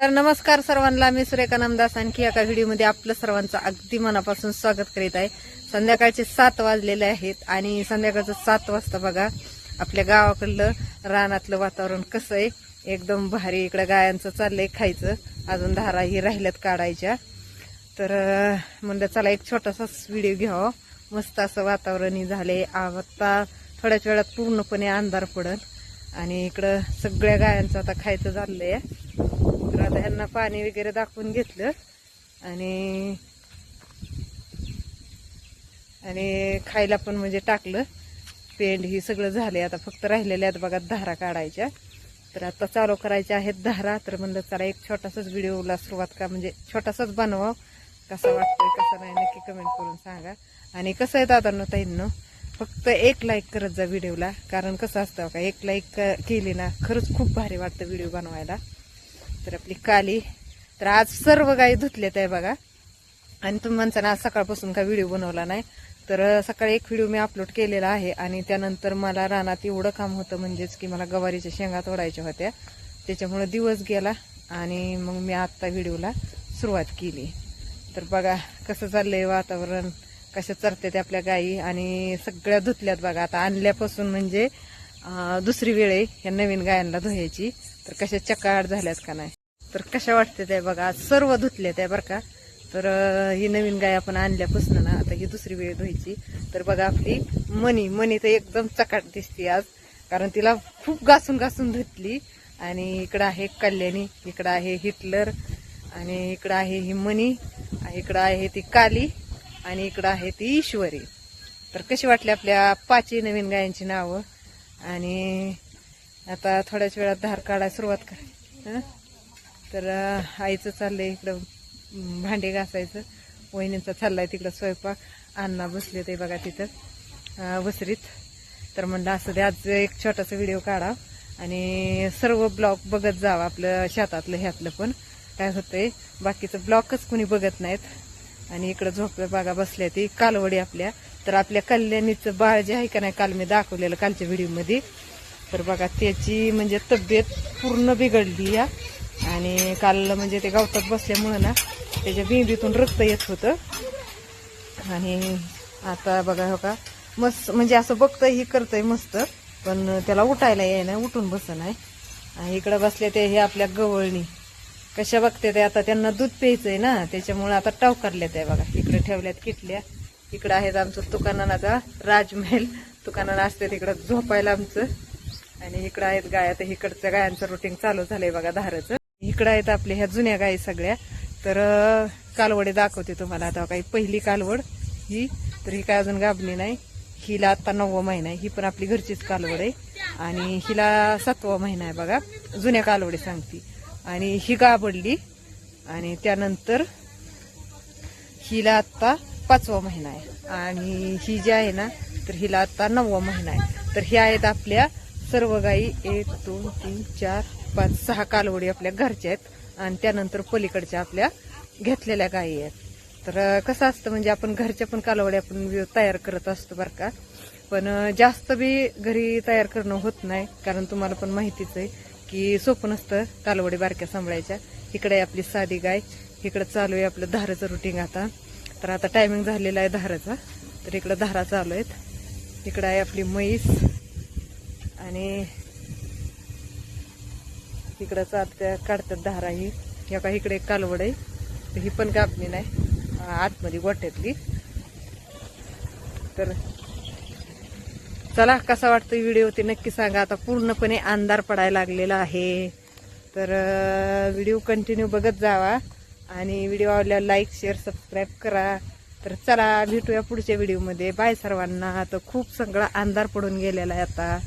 तर नमस्कार सर्वांना मी सुरेखा नामदास. आणखी एका व्हिडिओमध्ये आपलं सर्वांचं अगदी मनापासून स्वागत करीत आहे. संध्याकाळचे सात वाजलेले आहेत आणि संध्याकाळचं सात वाजता बघा आपल्या गावाकडलं रानातलं वातावरण कसं आहे. एकदम भारी इकडं गायांचं चाललंय खायचं. अजून धाराही राहिल्यात काढायच्या. तर म्हणलं चला एक छोटासाच व्हिडिओ घ्यावा. मस्त असं वातावरणही झाले आता थोड्याच वेळात पूर्णपणे अंधार पडल. आणि इकडं सगळ्या गायांचं आता खायचं चाललंय आहे आता ह्यांना पाणी वगैरे दाखवून घेतलं. आणि आणि खायला पण म्हणजे टाकलं. पेंड ही सगळं झाले आता फक्त राहिलेले आहेत बघा धारा काढायच्या. तर आता चालू करायच्या आहेत धारा. तर म्हणलं चला एक छोटासाच व्हिडिओला सुरुवात का म्हणजे छोटासाच बनवा कसा वाटतोय कसा नाही नक्की कमेंट करून सांगा. आणि कसं आहे दादांनो ताईंनो फक्त एक लाईक करत जा व्हिडिओला. कारण कसं असतं का एक लाईक केली ना खरंच खूप भारी वाटतं व्हिडिओ बनवायला. तर आपली काली. तर आज सर्व गायी धुतल्यात आहे बघा. आणि तुम्ही म्हणता आज सकाळपासून का व्हिडिओ बनवला नाही. तर सकाळी एक व्हिडिओ मी अपलोड केलेला आहे आणि त्यानंतर मला रानात एवढं काम होतं म्हणजेच की मला गवारीच्या शेंगा तोडायच्या होत्या. त्याच्यामुळे दिवस गेला आणि मग मी आत्ता व्हिडिओला सुरुवात केली. तर बघा कसं चाललंय वातावरण कशा चरतात आपल्या गायी आणि सगळ्या धुतल्यात बघा. आता आणल्यापासून म्हणजे दुसरी वेळ आहे ह्या नवीन गायांना धुयाची तर कशा चकाट झाल्यात का नाही? तर कशा वाटते त्या बघा आज सर्व धुतल्या त्या बरं का. तर ही नवीन गाय आपण आणल्यापासून ना आता ही दुसरी वेळ धुवायची. तर बघा आपली मनी मनी तर एकदम चकाट दिसते आज. कारण तिला खूप घासून घासून धुतली. आणि इकडं आहे कल्याणी इकडं आहे हिटलर आणि इकडं आहे ही मनी इकडं आहे ती काली आणि इकडं आहे ती ईश्वरी. तर कशी वाटली आपल्या पाचही नवीन गायांची नावं? आणि आता थोड्याच वेळात धार काढायला सुरुवात कर तर आईचं आईचं चाललंय इकडं भांडे घासायचं. वहिनींचा चाललाय तिकडं स्वयंपाक. अण्णा बसले ते बघा तिथं वसरीत. तर म्हणलं असं दे आज एक छोटासा व्हिडिओ काढा. आणि सर्व ब्लॉग बघत जावं आपलं शेतातलं ह्यातलं पण. काय होतंय बाकीचं ब्लॉकच कुणी बघत नाहीत. आणि इकडं झोपड्या बागा बसल्या ती कालवडी आपल्या. तर आपल्या कल्याणीचं बाळ जे आहे का नाही काल मी दाखवलेलं कालच्या व्हिडिओमध्ये. तर बघा त्याची म्हणजे तब्येत पूर्ण बिघडली या. आणि काल म्हणजे ते गवतात बसल्यामुळं ना त्याच्या बिंबीतून रक्त येत होतं. आणि आता बघा हो का मस्त म्हणजे असं बघतंय ही करतंय मस्त. पण त्याला उठायला येणार उठून बस नाही. आणि इकडं बसले ते हे आपल्या गवळणी. कशा बघते ते आता? त्यांना दूध प्यायचंय ना त्याच्यामुळे आता टाव करल्यात आहे बघा. इकडे ठेवल्यात किटल्या. इकडं आहेत आमचं दुकानाचा राजमहल. दुकानानं असते तिकडं झोपायला आमचं. आणि इकडं आहेत गाय. तर इकडच्या गायांचं रुटीन चालू झालंय बघा धाराचं. इकडं आहेत आपल्या ह्या जुन्या गायी सगळ्या. तर कालवडे दाखवते तुम्हाला. आता काही पहिली कालवड ही तर ही काय अजून गाबली नाही. हिला आता नववा महिना आहे. ही पण आपली घरचीच कालवड आहे. आणि हिला सातवा महिना आहे बघा. जुन्या कालवडी सांगते. आणि ही गाबडली आणि त्यानंतर हिला आत्ता पाचवा महिना आहे. आणि ही जी आहे ना तर हिला आता नववा महिना आहे. तर ह्या आहेत आपल्या सर्व गायी एक दोन तीन चार पाच सहा कालवडी आपल्या घरच्या आहेत. आणि त्यानंतर पलीकडच्या आपल्या घेतलेल्या गायी आहेत. तर कसं असतं म्हणजे आपण घरच्या पण कालवड्या आपण तयार करत असतो बरं का. पण जास्त बी घरी तयार करणं होत नाही कारण तुम्हाला पण माहितीच आहे. की सोपं नसतं कालवडी बारक्या सांभाळायच्या. इकडे आहे आपली साधी गाय. इकडे चालू आहे आपलं धाराचं रुटीन आता. तर आता टायमिंग झालेला आहे धाराचा. तर इकडं धारा चालू आहेत. इकडं आहे आपली म्हैस. आणि इकडं चालत्या काढतात धारा ही. या का इकडे एक कालवड आहे. तर ही पण कापणी नाही. आतमध्ये गोठ्यातली. तर चला कसा वाटतो व्हिडिओ ते नक्की सांगा. आता पूर्णपणे अंधार पडायला लागलेला आहे. तर व्हिडिओ कंटिन्यू बघत जावा आणि व्हिडिओ आवडल्यावर लाईक शेअर सबस्क्राईब करा. तर चला भेटूया पुढच्या व्हिडिओमध्ये बाय सर्वांना. तर खूप सगळा अंधार पडून गेलेला आहे आता.